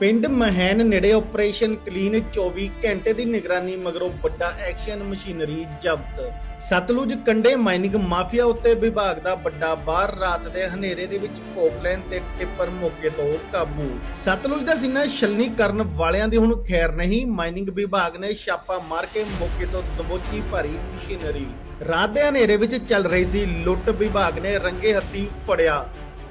ਪਿੰਡ ਮਹੈਨ ਨੇੜੇ operation clean 24 ਘੰਟੇ ਦੀ ਨਿਗਰਾਨੀ ਮਗਰੋਂ ਵੱਡਾ ਐਕਸ਼ਨ ਮਸ਼ੀਨਰੀ ਜ਼ਬਤ। ਸਤਲੁਜ ਕੰਡੇ ਮਾਈਨਿੰਗ ਮਾਫੀਆ ਉੱਤੇ ਵਿਭਾਗ ਦਾ ਵੱਡਾ ਬਾਹਰ ਰਾਤ ਦੇ ਹਨੇਰੇ ਦੇ ਵਿੱਚ ਪੋਪਲੈਨ ਤੇ ਟਿੱਪਰ ਮੌਕੇ ਤੋਂ ਕਾਬੂ। ਸਤਲੁਜ ਦਾ ਸੀਨਾ ਛਲਨੀ ਕਰਨ ਵਾਲਿਆਂ ਦੀ ਹੁਣ ਖੈਰ ਨਹੀਂ, ਮਾਈਨਿੰਗ ਵਿਭਾਗ ਨੇ ਛਾਪਾ ਮਾਰ ਕੇ ਮੌਕੇ ਤੋਂ ਦਬੋਚੀ ਭਾਰੀ ਮਸ਼ੀਨਰੀ। ਰਾਤ ਦੇ ਹਨੇਰੇ ਵਿੱਚ ਚੱਲ ਰਹੀ ਸੀ ਲੁੱਟ ਵਿਭਾਗ ਨੇ ਰੰਗੇ ਹੱਥੀ ਫੜਿਆ।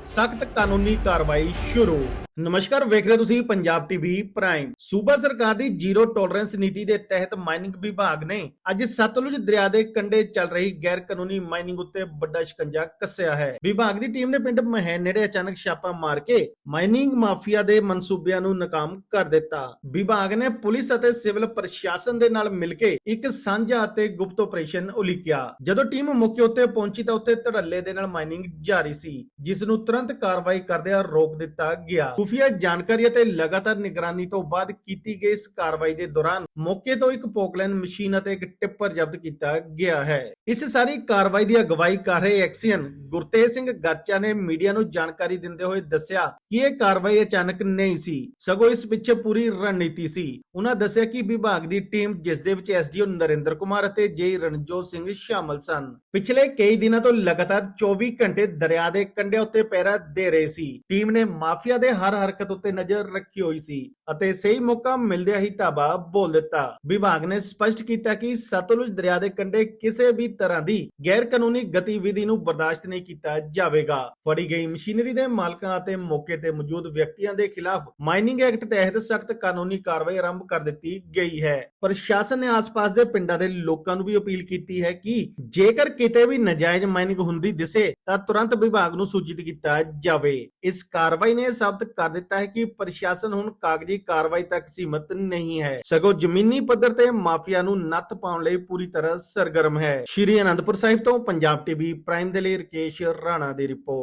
ਸਖਤ ਕਾਨੂੰਨੀ ਕਾਰਵਾਈ ਸ਼ੁਰੂ। ਨਮਸਕਾਰ, ਵੇਖ ਰਹੇ ਤੁਸੀਂ ਪੰਜਾਬ ਟੀਵੀ ਪ੍ਰਾਈਮ। ਸੂਬਾ ਸਰਕਾਰ ਦੀ ਜ਼ੀਰੋ ਟੋਲਰੈਂਸ ਨੀਤੀ ਦੇ ਤਹਿਤ ਮਾਈਨਿੰਗ ਵਿਭਾਗ ਨੇ ਅੱਜ ਸਤਲੁਜ ਦਰਿਆ ਦੇ ਕੰਢੇ ਚੱਲ ਰਹੀ ਗੈਰ ਕਾਨੂੰਨੀ ਮਾਈਨਿੰਗ ਉੱਤੇ ਵੱਡਾ ਸ਼ਿਕੰਜਾ ਕੱਸਿਆ ਹੈ। ਵਿਭਾਗ ਦੀ ਟੀਮ ਨੇ ਪਿੰਡ ਮਹੈਨ ਨੇੜੇ ਅਚਾਨਕ ਛਾਪਾ ਮਾਰ ਕੇ ਮਾਈਨਿੰਗ ਮਾਫੀਆ ਦੇ ਮਨਸੂਬਿਆਂ ਨੂੰ ਨਾਕਾਮ ਕਰ ਦਿੱਤਾ। ਵਿਭਾਗ ਨੇ ਪੁਲਿਸ ਅਤੇ ਸਿਵਲ ਪ੍ਰਸ਼ਾਸਨ ਦੇ ਨਾਲ ਮਿਲ ਕੇ ਇੱਕ ਸਾਂਝਾ ਅਤੇ ਗੁਪਤ ਆਪਰੇਸ਼ਨ ਉਲੀਕਿਆ। ਜਦੋਂ ਟੀਮ ਮੌਕੇ ਉੱਤੇ ਪਹੁੰਚੀ ਤਾਂ ਉੱਥੇ ਧੜੱਲੇ ਦੇ ਨਾਲ ਮਾਈਨਿੰਗ ਜਾਰੀ ਸੀ, ਜਿਸ ਨੂੰ ਤੁਰੰਤ ਕਾਰਵਾਈ ਕਰਦਿਆਂ ਰੋਕ ਦਿੱਤਾ ਗਿਆ। ਖੁਫੀਆ ਜਾਣਕਾਰੀ ਅਤੇ ਲਗਾਤਾਰ ਨਿਗਰਾਨੀ ਤੋਂ ਬਾਅਦ ਕੀਤੀ ਗਈ ਇਸ ਕਾਰਵਾਈ ਦੇ ਦੌਰਾਨ ਮੌਕੇ ਤੋਂ ਇੱਕ ਪੋਕਲੈਨ ਮਸ਼ੀਨ ਅਤੇ ਇੱਕ ਟਿੱਪਰ ਜ਼ਬਤ ਕੀਤਾ ਗਿਆ ਹੈ। ਇਸ ਸਾਰੀ ਕਾਰਵਾਈ ਦੀ ਅਗਵਾਈ ਕਰ ਰਹੇ ਐਕਸੀਅਨ ਗੁਰਤੇਜ ਸਿੰਘ ਗਰਚਾ ਨੇ ਮੀਡੀਆ ਨੂੰ ਜਾਣਕਾਰੀ ਦਿੰਦੇ ਹੋਏ ਦੱਸਿਆ ਕਿ ਇਹ ਕਾਰਵਾਈ ਅਚਾਨਕ ਨਹੀਂ ਸੀ, ਸਗੋਂ ਇਸ ਪਿੱਛੇ ਪੂਰੀ ਰਣਨੀਤੀ ਸੀ। ਉਹਨਾਂ ਦੱਸਿਆ ਕਿ ਵਿਭਾਗ ਦੀ ਟੀਮ, ਜਿਸ ਦੇ ਵਿੱਚ ਐਸਡੀਓ ਨਰਿੰਦਰ ਕੁਮਾਰ ਅਤੇ ਜੇ ਰਣਜੋਤ ਸਿੰਘ ਸ਼ਾਮਲ ਸਨ। ਪਿਛਲੇ ਕਈ ਦਿਨਾਂ ਤੋਂ ਲਗਾਤਾਰ 24 ਘੰਟੇ ਦਰਿਆ ਦੇ ਕੰਢੇ ਉੱਤੇ ਪਹਿਰਾ ਦੇ ਰਹੇ ਸੀ। ਟੀਮ ਨੇ ਮਾਫੀਆ ਦੇ ਹਰ ਹਰਕਤ ਉੱਤੇ ਨਜ਼ਰ ਰੱਖੀ ਹੋਈ ਸੀ। ਅਤੇ ਸਹੀ ਮੌਕਾ ਮਿਲਦਿਆਂ ਹੀ ਧਾਬਾ ਬੋਲ ਦਿੱਤਾ। ਵਿਭਾਗ ਨੇ ਸਪਸ਼ਟ ਕੀਤਾ ਕਿ ਸਤਲੁਜ ਦਰਿਆ ਦੇ ਕੰਢੇ ਕਿਸੇ ਵੀ ਤਰ੍ਹਾਂ ਦੀ ਗੈਰ ਕਾਨੂੰਨੀ ਗਤੀਵਿਧੀ ਨੂੰ ਬਰਦਾਸ਼ਤ ਨਹੀਂ ਕੀਤਾ ਜਾਵੇਗਾ। ਫੜੀ ਗਈ ਮਸ਼ੀਨਰੀ ਦੇ ਮਾਲਕਾਂ ਅਤੇ ਮੌਕੇ ਤੇ ਮੌਜੂਦ ਵਿਅਕਤੀਆਂ ਦੇ ਖਿਲਾਫ ਮਾਈਨਿੰਗ ਐਕਟ ਤਹਿਤ ਸਖਤ ਕਾਨੂੰਨੀ ਕਾਰਵਾਈ ਆਰੰਭ ਕਰ ਦਿੱਤੀ ਗਈ ਹੈ। ਪ੍ਰਸ਼ਾਸਨ ਨੇ ਆਸ-ਪਾਸ ਦੇ ਪਿੰਡਾਂ ਦੇ ਲੋਕਾਂ ਨੂੰ ਵੀ ਅਪੀਲ ਕੀਤੀ ਹੈ ਕਿ ਜੇਕਰ ਕਿਤੇ ਵੀ ਨਜਾਇਜ਼ ਮਾਈਨਿੰਗ ਹੁੰਦੀ ਦਿਸੇ, ਤਾਂ ਤੁਰੰਤ ਵਿਭਾਗ ਨੂੰ ਸੂਚਿਤ ਕੀਤਾ ਜਾਵੇ। ਇਸ ਕਾਰਵਾਈ ਨੇ ਸਾਬਤ ਕਰ ਦਿੱਤਾ ਹੈ ਕਿ ਪ੍ਰਸ਼ਾਸਨ ਹੁਣ ਕਾਗਜ਼ੀ ਕਾਰਵਾਈ ਤੱਕ ਸੀਮਤ ਨਹੀਂ ਹੈ। ਸਗੋਂ ਜ਼ਮੀਨੀ ਪੱਧਰ ਤੇ ਮਾਫੀਆ ਨੂੰ ਨੱਥ ਪਾਉਣ ਲਈ ਪੂਰੀ ਤਰ੍ਹਾਂ ਸਰਗਰਮ ਹੈ। ਸ਼੍ਰੀ ਅਨੰਦਪੁਰ ਸਾਹਿਬ ਤੋਂ ਪੰਜਾਬ ਟੀਵੀ ਪ੍ਰਾਈਮ ਦੇ ਲਈ ਰਕੇਸ਼ ਰਾਣਾ ਦੀ ਰਿਪੋਰਟ।